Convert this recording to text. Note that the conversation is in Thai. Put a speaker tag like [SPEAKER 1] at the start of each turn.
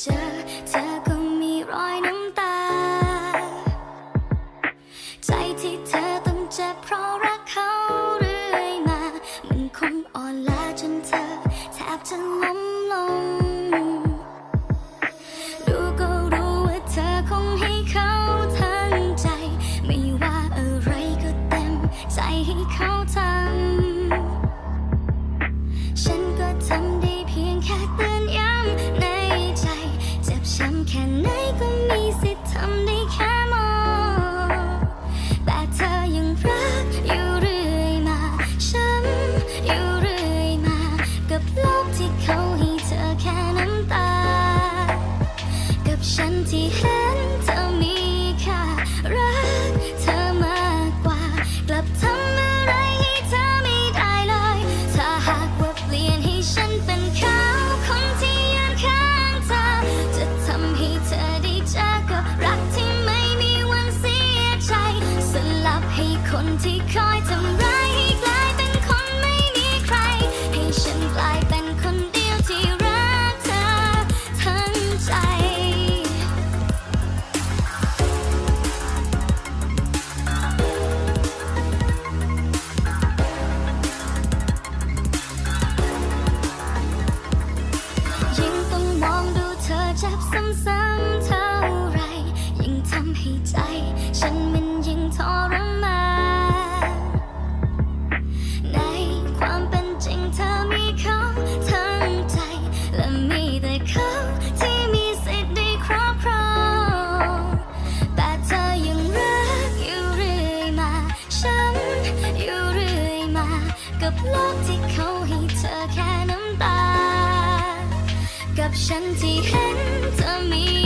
[SPEAKER 1] เจอ เธอก็มีรอยน้ำตา ใจที่เธอต้องเจ็บเพราะรักเขาเรื่อยมา มันคงอ่อนล้าจนเธอ แทบจะล้มลง ดูก็รู้ว่าเธอคงให้เขาทั้งใจ ไม่ว่าอะไรก็เต็ม ใจให้เขาทำ แค่ไหนก็มีสิทธิ์ทำได้แค่ ที่คอยทำร้ายให้กลายเป็นคนไม่มีใคร ให้ฉันกลายเป็นคนเดียวที่รักเธอทั้งใจ ยิ่งต้องมองดูเธอเจ็บซ้ำๆเท่าไร ยิ่งทำให้ใจ ฉันมัน กับโลกที่เขาให้เธอแค่น้ำตา กับฉันที่เห็นเธอมี